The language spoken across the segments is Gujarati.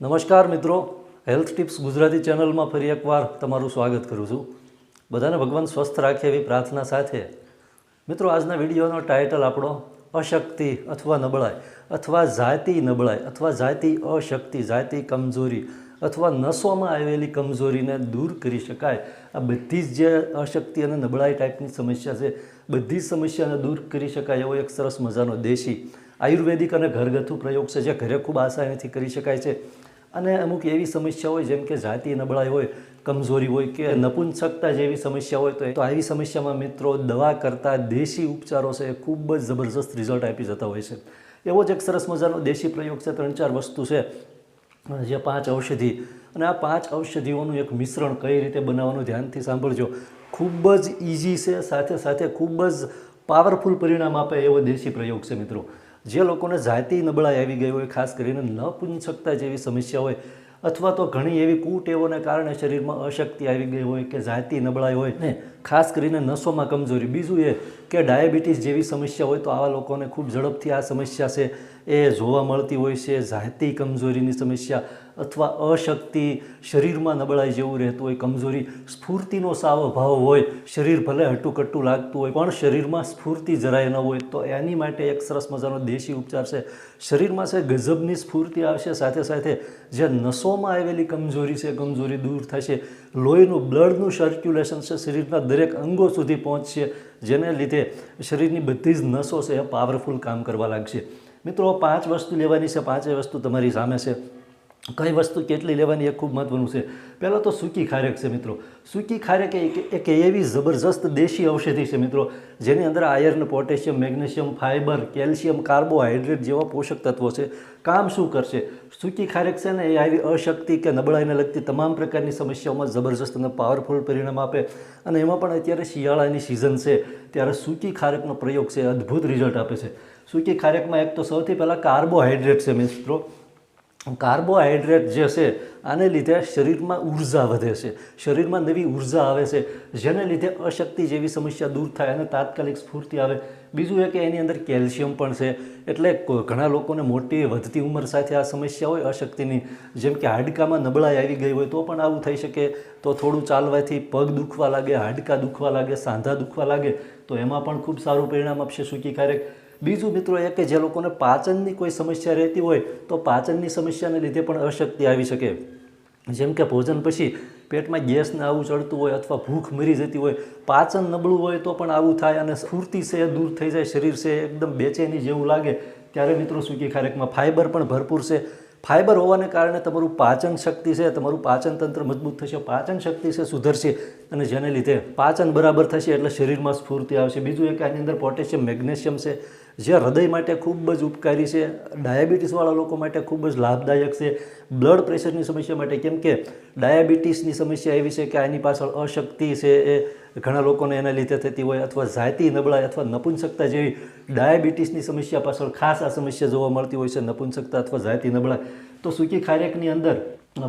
નમસ્કાર મિત્રો. હેલ્થ ટિપ્સ ગુજરાતી ચેનલમાં ફરી એકવાર તમારું સ્વાગત કરું છું. બધાને ભગવાન સ્વસ્થ રાખે એવી પ્રાર્થના સાથે. મિત્રો, આજના વિડીયોનો ટાઇટલ આપણો અશક્તિ અથવા નબળાઈ, અથવા જાતિ નબળાઈ, અથવા જાતિ અશક્તિ, જાતિ કમજોરી, અથવા નસોમાં આવેલી કમજોરીને દૂર કરી શકાય. આ બધી જ જે અશક્તિ અને નબળાઈ ટાઈપની સમસ્યા છે, બધી જ સમસ્યાને દૂર કરી શકાય એવો એક સરસ મજાનો દેશી આયુર્વેદિક અને ઘરગથ્થુ પ્રયોગ છે, જે ઘરે ખૂબ આસાનીથી કરી શકાય છે. અને અમુક એવી સમસ્યા હોય, જેમ કે જાતિ નબળાઈ હોય, કમજોરી હોય કે નપુંસકતા જેવી સમસ્યા હોય, તો તો આવી સમસ્યામાં મિત્રો દવા કરતાં દેશી ઉપચારો છે ખૂબ જ જબરજસ્ત રિઝલ્ટ આપી જતા હોય છે. એવો જ એક સરસ મજાનો દેશી પ્રયોગ છે, ત્રણ ચાર વસ્તુ છે, જે પાંચ ઔષધિ. અને આ પાંચ ઔષધિઓનું એક મિશ્રણ કઈ રીતે બનાવવાનું ધ્યાનથી સાંભળજો. ખૂબ જ ઇઝી છે, સાથે સાથે ખૂબ જ પાવરફુલ પરિણામ આપે એવો દેશી પ્રયોગ છે મિત્રો. જે લોકોને જાતિ નબળાઈ આવી ગઈ હોય, ખાસ કરીને ન શકતા જેવી સમસ્યા હોય, અથવા તો ઘણી એવી કુટેવોને કારણે શરીરમાં અશક્તિ આવી ગઈ હોય કે જાતિ નબળાઈ હોય ને ખાસ કરીને નસોમાં કમજોરી. બીજું એ કે ડાયાબિટીસ જેવી સમસ્યા હોય તો આવા લોકોને ખૂબ ઝડપથી આ સમસ્યા છે. એ જોવા મળતી હોય છે, જાતિ કમજોરીની સમસ્યા અથવા અશક્તિ શરીરમાં નબળાઈ જેવું રહેતું હોય, કમજોરી સ્ફૂર્તિનો સાવ અભાવ હોય, શરીર ભલે હટુકટ્ટું લાગતું હોય, પણ શરીરમાં સ્ફૂર્તિ જરાય ન હોય, તો એની માટે એક સરસ મજાનો દેશી ઉપચાર છે. શરીરમાં છે, ગજબની સ્ફૂર્તિ આવશે, સાથે સાથે જે નસોમાં આવેલી કમજોરી છે, કમજોરી દૂર થશે, લોહીનું, બ્લડનું સર્ક્યુલેશન છે, શરીરના દરેક અંગો સુધી પહોંચશે, જેને લીધે શરીરની બધી જ નસો છે, એ પાવરફુલ કામ કરવા લાગશે. મિત્રો પાંચ વસ્તુ લેવાની છે પાંચેય વસ્તુ તમારી સામે છે. કઈ વસ્તુ કેટલી લેવાની એ ખૂબ મહત્વનું છે. પહેલાં તો સૂકી ખારેક છે મિત્રો. સૂકી ખારેક એક એવી જબરજસ્ત દેશી ઔષધિ છે મિત્રો, જેની અંદર iron, potassium, magnesium, fibre, calcium carbohydrate જેવા પોષક તત્વો છે. કામ શું કરશે? સૂકી ખારેક છે ને એ આવી અશક્તિ કે નબળાઈને લગતી તમામ પ્રકારની સમસ્યાઓમાં જબરજસ્ત અને પાવરફુલ પરિણામ આપે. અને એમાં પણ અત્યારે શિયાળાની સિઝન છે, ત્યારે સૂકી ખારેકનો પ્રયોગ છે અદ્ભુત રિઝલ્ટ આપે છે. સૂકી ખારેકમાં એક તો સૌથી પહેલાં કાર્બોહાઈડ્રેટ છે મિત્રો. કાર્બોહાઈડ્રેટ જે છે આને લીધે શરીરમાં ઊર્જા વધે છે. શરીરમાં નવી ઊર્જા આવે છે, જેને લીધે અશક્તિ જેવી સમસ્યા દૂર થાય અને તાત્કાલિક સ્ફૂર્તિ આવે. બીજું એ કે એની અંદર કેલ્શિયમ પણ છે. એટલે ઘણા લોકોને મોટી વધતી ઉંમર સાથે આ સમસ્યા હોય, અશક્તિની. જેમ કે હાડકામાં નબળાઈ આવી ગઈ હોય, તો પણ આવું થઈ શકે. તો થોડું ચાલવાથી પગ દુખવા લાગે, હાડકાં દુખવા લાગે, સાંધા દુખવા લાગે, તો એમાં પણ ખૂબ સારું પરિણામ આપશે સૂકી ખારેક. બીજું મિત્રો એ કે જે લોકોને પાચનની કોઈ સમસ્યા રહેતી હોય તો પાચનની સમસ્યાને લીધે પણ અશક્તિ આવી શકે. જેમ કે ભોજન પછી પેટમાં ગેસ ને આવું ચડતું હોય અથવા ભૂખ મરી જતી હોય, પાચન નબળું હોય તો પણ આવું થાય અને સ્ફૂર્તિ છે દૂર થઈ જાય, શરીર છે એકદમ બેચેની જેવું લાગે. ત્યારે મિત્રો સૂકી ખારેકમાં ફાઇબર પણ ભરપૂર છે. ફાઇબર હોવાને કારણે તમારું પાચન શક્તિ છે, તમારું પાચન તંત્ર મજબૂત થશે, પાચન શક્તિ છે સુધરશે અને જેને લીધે પાચન બરાબર થશે એટલે શરીરમાં સ્ફૂર્તિ આવશે. બીજું એક આની અંદર પોટેશિયમ, મેગ્નેશિયમ છે, જે હૃદય માટે ખૂબ જ ઉપકારી છે, ડાયાબિટીસવાળા લોકો માટે ખૂબ જ લાભદાયક છે. બ્લડ પ્રેશરની સમસ્યા માટે, કેમ કે ડાયાબિટીસની સમસ્યા એવી છે કે આની પાછળ અશક્તિ છે એ ઘણા લોકોને એના લીધે થતી હોય અથવા જાતિ નબળાઈ અથવા નપુંસકતા જેવી ડાયાબિટીસની સમસ્યા પાછળ ખાસ આ સમસ્યા જોવા મળતી હોય છે, નપુંસકતા અથવા જાતિ નબળાઈ. તો સૂકી ખારેકની અંદર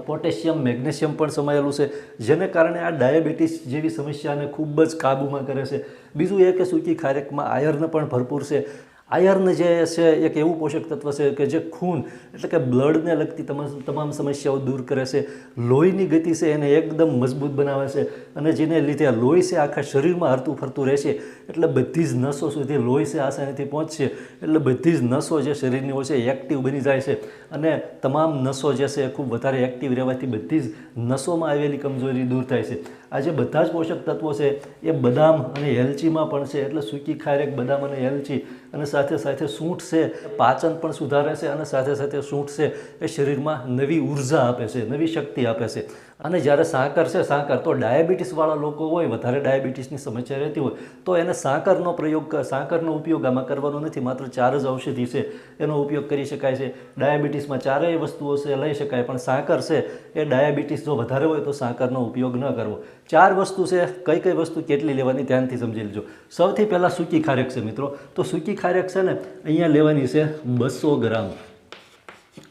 પોટેશિયમ, મેગ્નેશિયમ પણ સમાયેલું છે, જેને કારણે આ ડાયાબિટીસ જેવી સમસ્યાને ખૂબ જ કાબૂમાં કરે છે. બીજું એ કે સૂકી ખારેકમાં આયર્ન પણ ભરપૂર છે. આયર્ન જે છે, એક એવું પોષક તત્વ છે કે જે ખૂન એટલે કે બ્લડને લગતી તમામ સમસ્યાઓ દૂર કરે છે. લોહીની ગતિ છે એને એકદમ મજબૂત બનાવે છે અને જેને લીધે લોહી છે આખા શરીરમાં હરતું ફરતું રહેશે એટલે બધી જ નસો સુધી લોહી છે આસાનીથી પહોંચશે. એટલે બધી જ નસો જે શરીરની હોય છે એક્ટિવ બની જાય છે. અને તમામ નસો જે છે ખૂબ વધારે એક્ટિવ રહેવાથી બધી જ નસોમાં આવેલી કમજોરી દૂર થાય છે. આ જે બધા જ પોષક તત્વો છે. એ બદામ અને એલચીમાં પણ છે. એટલે સૂકી ખારેક બદામ અને એલચી અને સાથે સાથે સૂંઠ છે. પાચન પણ સુધારે છે અને સાથે સાથે સૂંઠ છે. એ શરીરમાં નવી ઊર્જા આપે છે, નવી શક્તિ આપે છે. અને જ્યારે સાકર છે, સાકર તો ડાયાબિટીસવાળા લોકો હોય, વધારે ડાયાબિટીસની સમસ્યા રહેતી હોય, તો એને સાકરનો પ્રયોગ સાકરનો ઉપયોગ આમાં કરવાનો નથી. માત્ર ચાર જ ઔષધિ છે. એનો ઉપયોગ કરી શકાય છે. ડાયાબિટીસમાં ચારેય વસ્તુઓ છે, લઈ શકાય. પણ સાકર છે, એ ડાયાબિટીસ જો વધારે હોય તો સાકરનો ઉપયોગ ન કરવો. ચાર વસ્તુ છે, કઈ કઈ વસ્તુ કેટલી લેવાની ધ્યાનથી સમજી લેજો. સૌથી પહેલાં સૂકી ખારેક છે મિત્રો. તો સૂકી ખારેક છે ને, અહીંયા લેવાની છે બસો ગ્રામ.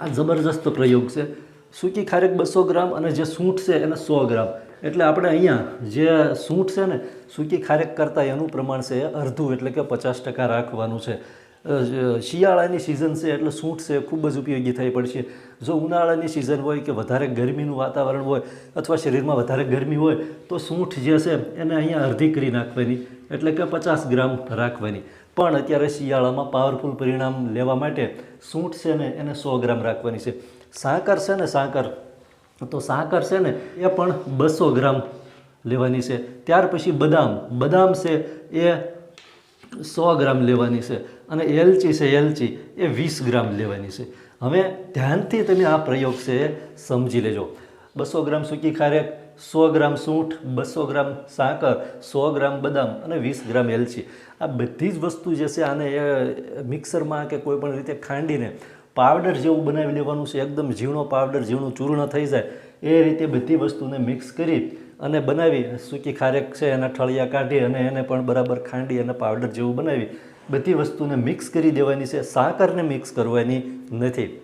આ જબરજસ્ત પ્રયોગ છે. સૂકી ખારેક બસો ગ્રામ અને જે સૂંઠ છે એને સો ગ્રામ. એટલે આપણે અહીંયા જે સૂંઠ છે ને, સૂકી ખારેક કરતાં એનું પ્રમાણ છે એ અડધું, એટલે કે પચાસ ટકા રાખવાનું છે. શિયાળાની સિઝન છે એટલે સૂંઠ છે, ખૂબ જ ઉપયોગી થઈ પડશે. જો ઉનાળાની સિઝન હોય કે વધારે ગરમીનું વાતાવરણ હોય અથવા શરીરમાં વધારે ગરમી હોય, તો સૂંઠ જે છે એને અહીંયા અડધી કરી નાખવાની, એટલે કે પચાસ ગ્રામ રાખવાની. પણ અત્યારે શિયાળામાં પાવરફુલ પરિણામ લેવા માટે સૂંઠ છે ને એને સો ગ્રામ રાખવાની છે. સાકર છે ને સાકર, તો સાકર છે ને એ પણ બસો ગ્રામ લેવાની છે. ત્યાર પછી બદામ બદામ છે એ સો ગ્રામ લેવાની છે. અને એલચી છે, એલચી, એ વીસ ગ્રામ લેવાની છે. હવે ધ્યાનથી તમે આ પ્રયોગ છે સમજી લેજો. બસો ગ્રામ સૂકી ખારેક, સો ગ્રામ સૂંઠ, બસો ગ્રામ સાકર, સો ગ્રામ બદામ અને વીસ ગ્રામ એલચી. આ બધી જ વસ્તુ જે છે આને એ મિક્સરમાં કે કોઈપણ રીતે ખાંડીને પાવડર જેવું બનાવી લેવાનું છે, એકદમ ઝીણો પાવડર, ઝીણું ચૂર્ણ થઈ જાય, એ રીતે બધી વસ્તુને મિક્સ કરી અને બનાવી. સૂકી ખારેક છે, એના ઠળિયા કાઢી અને એને પણ બરાબર ખાંડી અને પાવડર જેવું બનાવી. બધી વસ્તુને મિક્સ કરી દેવાની છે સાકરને મિક્સ કરવાની નથી.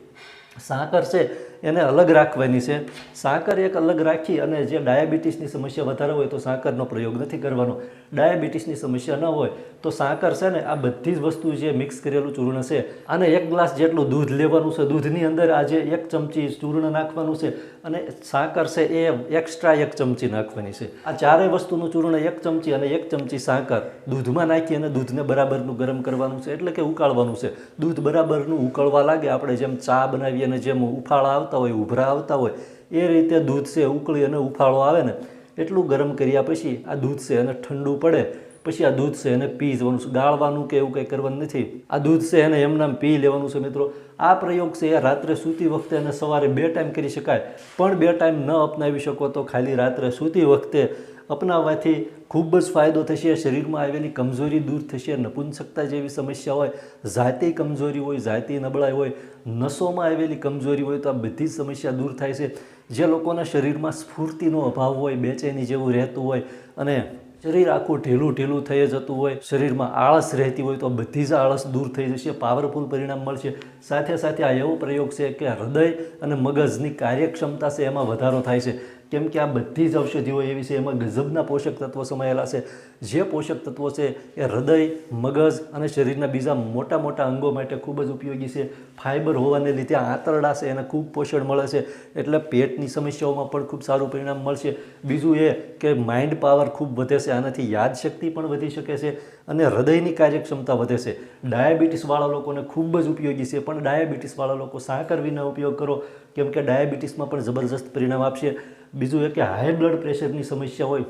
સાકર છે એને અલગ રાખવાની છે. સાકર એક અલગ રાખી અને જે ડાયાબિટીસની સમસ્યા વધારે હોય તો સાકરનો પ્રયોગ નથી કરવાનો. ડાયાબિટીસની સમસ્યા ન હોય તો સાકર છે ને આ બધી જ વસ્તુ જે મિક્સ કરેલું ચૂર્ણ છે અને એક ગ્લાસ જેટલું દૂધ લેવાનું છે. દૂધની અંદર આજે એક ચમચી ચૂર્ણ નાખવાનું છે અને સાકર છે એ એક્સ્ટ્રા એક ચમચી નાખવાની છે. આ ચારેય વસ્તુનું ચૂર્ણ એક ચમચી અને એક ચમચી સાકર દૂધમાં નાખી અને દૂધને બરાબરનું ગરમ કરવાનું છે. એટલે કે ઉકાળવાનું છે. દૂધ બરાબરનું ઉકળવા લાગે. આપણે જેમ ચા બનાવીએ અને જેમ ઉફાળા આવતા હોય, ઉભરા આવતા હોય, એ રીતે દૂધ છે, ઉકળી અને ઉફાળો આવે ને, એટલું ગરમ કર્યા પછી આ દૂધ છે અને ઠંડુ પડે. પછી આ દૂધ છે એને પી જવાનું છે. ગાળવાનું કે એવું કંઈ કરવાનું નથી. આ દૂધ છે એને એમનામ પી લેવાનું છે મિત્રો. આ પ્રયોગ છે એ રાત્રે સૂતી વખતે અને સવારે બે ટાઈમ કરી શકાય. પણ બે ટાઈમ ન અપનાવી શકો તો ખાલી રાત્રે સૂતી વખતે અપનાવવાથી ખૂબ જ ફાયદો થશે, શરીરમાં આવેલી કમજોરી દૂર થશે, નપુંસકતા જેવી સમસ્યા હોય, જાતિ કમજોરી હોય, જાતિ નબળાઈ હોય, નસોમાં આવેલી કમજોરી હોય તો આ બધી જ સમસ્યા દૂર થાય છે. જે લોકોના શરીરમાં સ્ફૂર્તિનો અભાવ હોય, બેચેની જેવું રહેતું હોય અને શરીર આખું ઢીલું ઢીલું થઈ જતું હોય, શરીરમાં આળસ રહેતી હોય તો બધી જ આળસ દૂર થઈ જશે, પાવરફુલ પરિણામ મળશે. સાથે સાથે આ એવો પ્રયોગ છે કે હૃદય અને મગજની કાર્યક્ષમતા છે એમાં વધારો થાય છે. કેમ કે આ બધી જ ઔષધિઓ એવી છે એમાં ગજબના પોષક તત્વો સમાયેલા છે. જે પોષક તત્વો છે એ હૃદય, મગજ અને શરીરના બીજા મોટા મોટા અંગો માટે ખૂબ જ ઉપયોગી છે. ફાઇબર હોવાને લીધે આંતરડા છે, એને ખૂબ પોષણ મળે છે. એટલે પેટની સમસ્યાઓમાં પણ ખૂબ સારું પરિણામ મળશે. બીજું એ કે માઇન્ડ પાવર ખૂબ વધે છે, આનાથી યાદશક્તિ પણ વધી શકે છે અને હૃદયની કાર્યક્ષમતા વધે છે. ડાયાબિટીસવાળા લોકોને ખૂબ જ ઉપયોગી છે, પણ ડાયાબિટીસવાળા લોકો સાકર વિના ઉપયોગ કરો, કેમ કે ડાયાબિટીસમાં પણ જબરજસ્ત પરિણામ આપશે. બીજું એ કે હાઈ બ્લડ પ્રેશરની સમસ્યા હોય,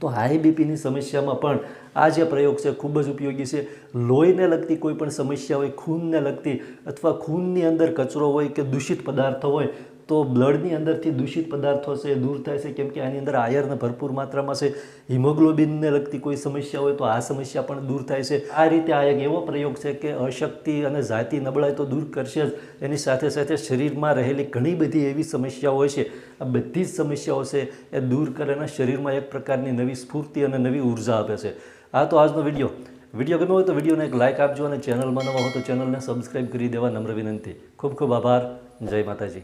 તો હાઈ બીપીની સમસ્યામાં પણ આ જે પ્રયોગ છે ખૂબ જ ઉપયોગી છે. લોહીને લગતી કોઈ પણ સમસ્યા હોય, ખૂનને લગતી અથવા ખૂનની અંદર કચરો હોય કે દૂષિત પદાર્થો હોય તો બ્લડની અંદરથી દૂષિત પદાર્થો છે, દૂર થાય છે, કેમ કે આની અંદર આયર્ન ભરપૂર માત્રામાં છે. હિમોગ્લોબિનને લગતી કોઈ સમસ્યા હોય તો આ સમસ્યા પણ દૂર થાય છે. આ રીતે આ એક એવો પ્રયોગ છે કે અશક્તિ અને જાતિ નબળાઈ તો દૂર કરશે જ. એની સાથે સાથે શરીરમાં રહેલી ઘણી બધી એવી સમસ્યાઓ હોય છે. આ બધી જ સમસ્યાઓ છે એ દૂર કરે શરીરમાં એક પ્રકારની નવી સ્ફૂર્તિ અને નવી ઊર્જા આપે છે. આ તો આજનો વીડિયો. વીડિયો ગમ્યો હોય તો વિડીયોને એક લાઇક આપજો અને ચેનલમાં નવા હો તો ચેનલને સબસ્ક્રાઈબ કરી દેવા નમ્ર વિનંતી. ખૂબ ખૂબ આભાર. જય માતાજી.